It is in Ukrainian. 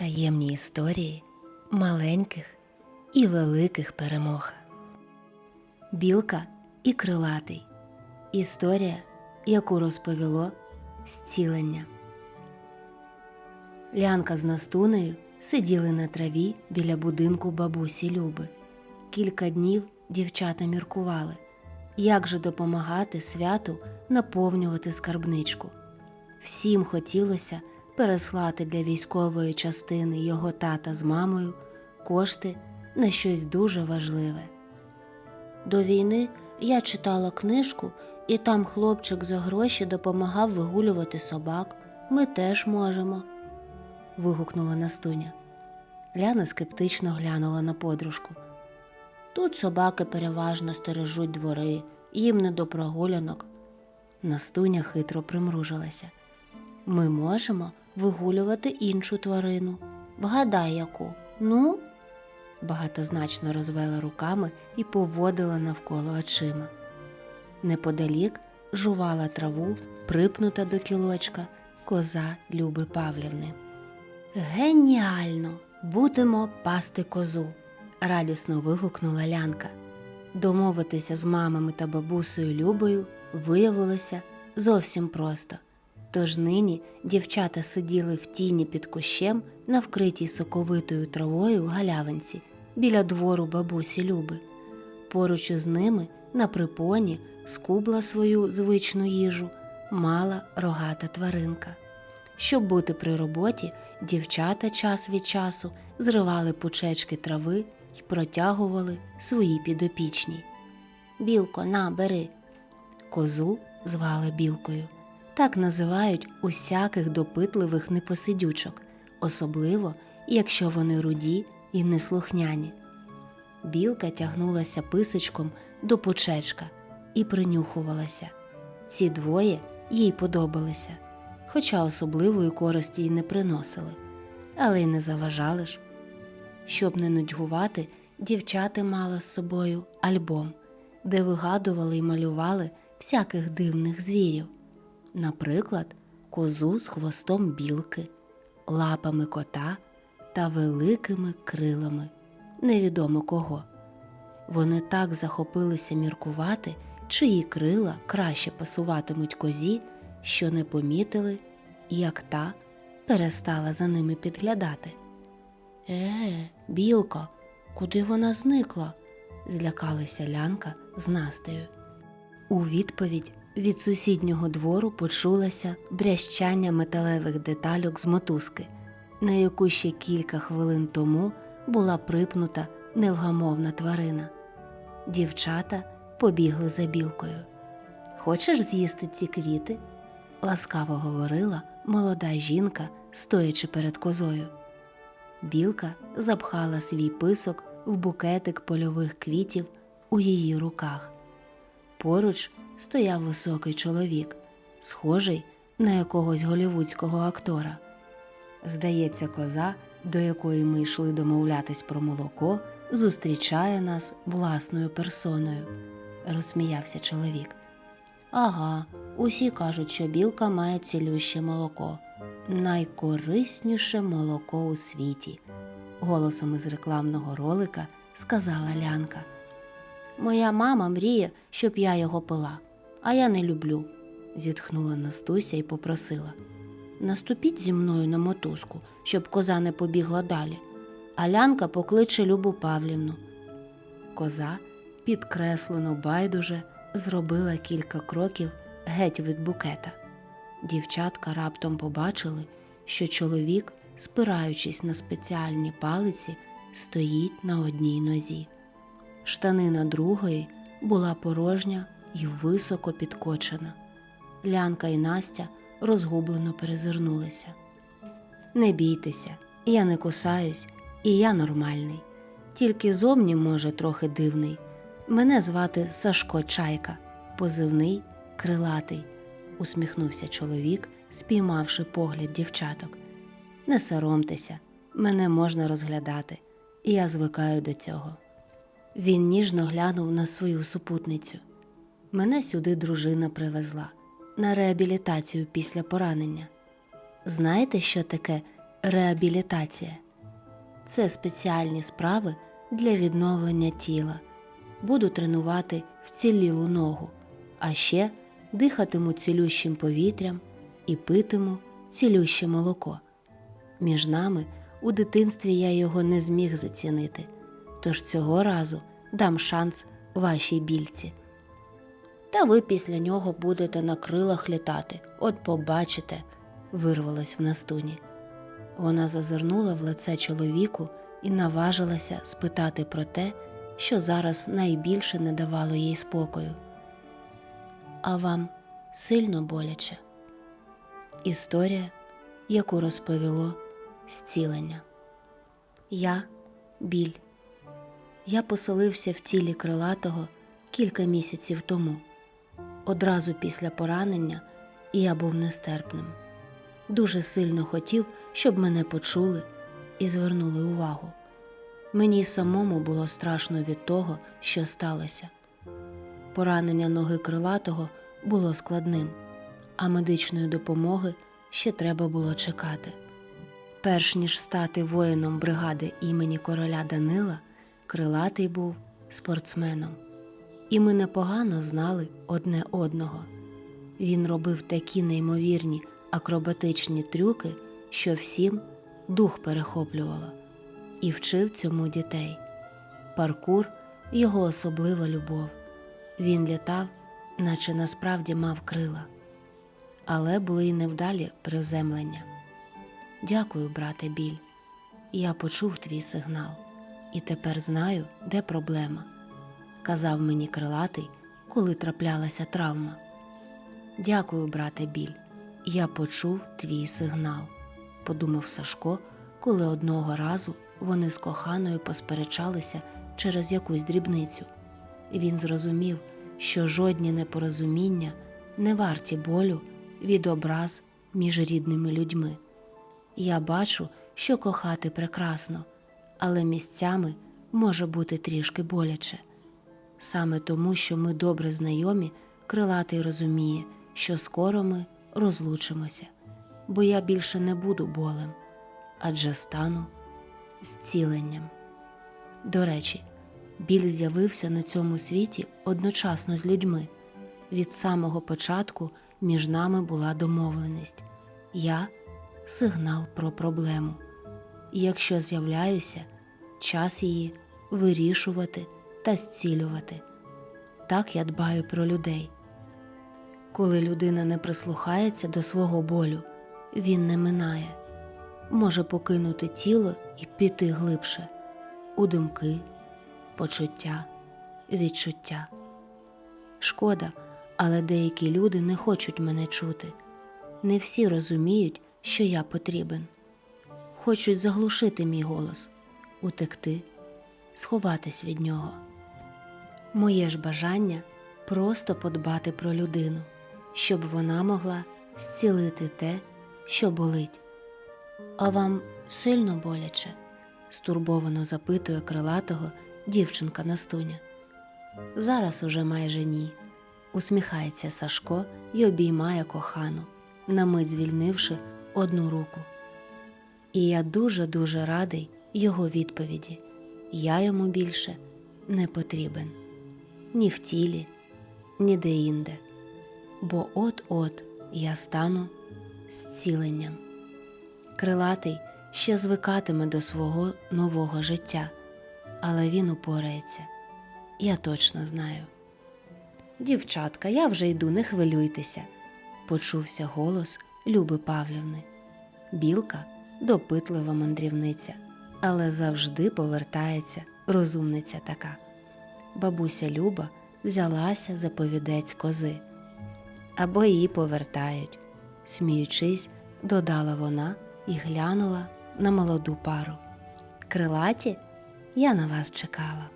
Таємні історії маленьких і великих перемог. Білка і крилатий. Історія, яку розповіло зцілення. Лянка з Настунею сиділи на траві біля будинку бабусі Люби. Кілька днів дівчата міркували, як же допомагати святу наповнювати скарбничку. Всім хотілося переслати для військової частини його тата з мамою кошти на щось дуже важливе. До війни я читала книжку, і там хлопчик за гроші допомагав вигулювати собак. Ми теж можемо. вигукнула Настуня. Ляна скептично глянула на подружку. Тут собаки переважно стережуть двори, їм не до прогулянок. Настуня хитро примружилася. Ми можемо вигулювати іншу тварину. Вгадай, яку. Ну, багатозначно розвела руками і поводила навколо очима. Неподалік жувала траву, припнута до кілочка, коза Люби Павлівни. Геніально! Будемо пасти козу, радісно вигукнула Лянка. Домовитися з мамами та бабусею Любою виявилося зовсім просто. Тож нині дівчата сиділи в тіні під кущем на вкритій соковитою травою галявинці біля двору бабусі Люби. Поруч із ними на припоні скубла свою звичну їжу мала рогата тваринка. Щоб бути при роботі, дівчата час від часу зривали пучечки трави і протягували свої підопічні. Білко, на, бери. Козу звали білкою. Так називають усяких допитливих непосидючок, особливо якщо вони руді і неслухняні. Білка тягнулася писочком до пучечка і принюхувалася. Ці двоє їй подобалися, хоча особливої користі й не приносили, але й не заважали ж. Щоб не нудьгувати, дівчата мали з собою альбом, де вигадували й малювали всяких дивних звірів, наприклад, козу з хвостом білки, лапами кота та великими крилами невідомо кого. Вони так захопилися міркувати, чиї крила краще пасуватимуть козі, що не помітили, як та перестала за ними підглядати. Е, білка, куди вона зникла? злякалася лянка з Настею. У відповідь від сусіднього двору почулося брящання металевих детальок з мотузки, на яку ще кілька хвилин тому була припнута невгамовна тварина. Дівчата побігли за білкою. Хочеш з'їсти ці квіти? ласкаво говорила молода жінка, стоячи перед козою. Білка запхала свій писок в букетик польових квітів у її руках. Поруч стояв високий чоловік, схожий на якогось голівудського актора. Здається, коза, до якої ми йшли домовлятись про молоко, зустрічає нас власною персоною, розсміявся чоловік. Ага, усі кажуть, що білка має цілюще молоко, найкорисніше молоко у світі, голосом із рекламного ролика сказала Лянка. Моя мама мріє, щоб я його пила, а я не люблю, зітхнула Настуся і попросила. Наступіть зі мною на мотузку, щоб коза не побігла далі, а лянка покличе Любу Павлівну. Коза, підкреслено байдуже, зробила кілька кроків геть від букета. Дівчатка раптом побачили, що чоловік, спираючись на спеціальні палиці, стоїть на одній нозі. Штанина другої була порожня і високо підкочена. Лянка і Настя розгублено перезирнулися. Не бійтеся, я не кусаюсь, і я нормальний. Тільки зовні, може, трохи дивний. Мене звати Сашко Чайка, позивний крилатий, усміхнувся чоловік, спіймавши погляд дівчаток. Не соромтеся, мене можна розглядати, і я звикаю до цього. Він ніжно глянув на свою супутницю. Мене сюди дружина привезла на реабілітацію після поранення. Знаєте, що таке реабілітація. Це спеціальні справи для відновлення тіла. Буду тренувати вцілілу ногу, а ще дихатиму цілющим повітрям і питиму цілюще молоко. Між нами у дитинстві я його не зміг зацінити, тож цього разу дам шанс вашій більці. Та ви після нього будете на крилах літати, от побачите, вирвалось в настуні. Вона зазирнула в лице чоловіку і наважилася спитати про те, що зараз найбільше не давало їй спокою. А вам сильно боляче? Історія, яку розповіло зцілення. Я біль. Я поселився в тілі крилатого кілька місяців тому. Одразу після поранення і я був нестерпним. Дуже сильно хотів, щоб мене почули і звернули увагу. Мені самому було страшно від того, що сталося. Поранення ноги крилатого було складним, а медичної допомоги ще треба було чекати. Перш ніж стати воїном бригади імені короля Данила, крилатий був спортсменом, і ми непогано знали одне одного. Він робив такі неймовірні акробатичні трюки, що всім дух перехоплювало, і вчив цьому дітей. Паркур його особлива любов. Він літав, наче насправді мав крила, але були й невдалі приземлення. Дякую, брате біль. Я почув твій сигнал, і тепер знаю, де проблема. Казав мені крилатий, коли траплялася травма. Дякую, брате біль. Я почув твій сигнал, подумав Сашко, коли одного разу вони з коханою посперечалися через якусь дрібницю. Він зрозумів, що жодні непорозуміння не варті болю від образ між рідними людьми. Я бачу, що кохати прекрасно, але місцями може бути трішки боляче. Саме тому, що ми добре знайомі, крилатий розуміє, що скоро ми розлучимося, бо я більше не буду болем, адже стану зціленням. До речі, біль з'явився на цьому світі одночасно з людьми. Від самого початку між нами була домовленість. Я сигнал про проблему. І якщо з'являюся, час її вирішувати та зцілювати. Так я дбаю про людей. Коли людина не прислухається до свого болю, він не минає, може покинути тіло і піти глибше у думки, почуття, відчуття. Шкода, але деякі люди не хочуть мене чути. Не всі розуміють, що я потрібен. Хочуть заглушити мій голос, утекти, сховатись від нього. Моє ж бажання просто подбати про людину, щоб вона могла зцілити те, що болить. А вам сильно боляче? стурбовано запитує крилатого дівчинка Настуня. Зараз уже майже ні. Усміхається Сашко і обіймає кохану, на мить звільнивши одну руку. І я дуже-дуже радий його відповіді. Я йому більше не потрібен ні в тілі, ні де-інде, бо от-от я стану зціленням. Крилатий ще звикатиме до свого нового життя, але він упорається. Я точно знаю. Дівчатка, я вже йду, не хвилюйтеся, почувся голос Люби Павлівни. Білка допитлива мандрівниця, але завжди повертається розумниця така. Бабуся Люба взялася за повідець кози. Або її повертають, сміючись, додала вона і глянула на молоду пару. Крилаті, я на вас чекала.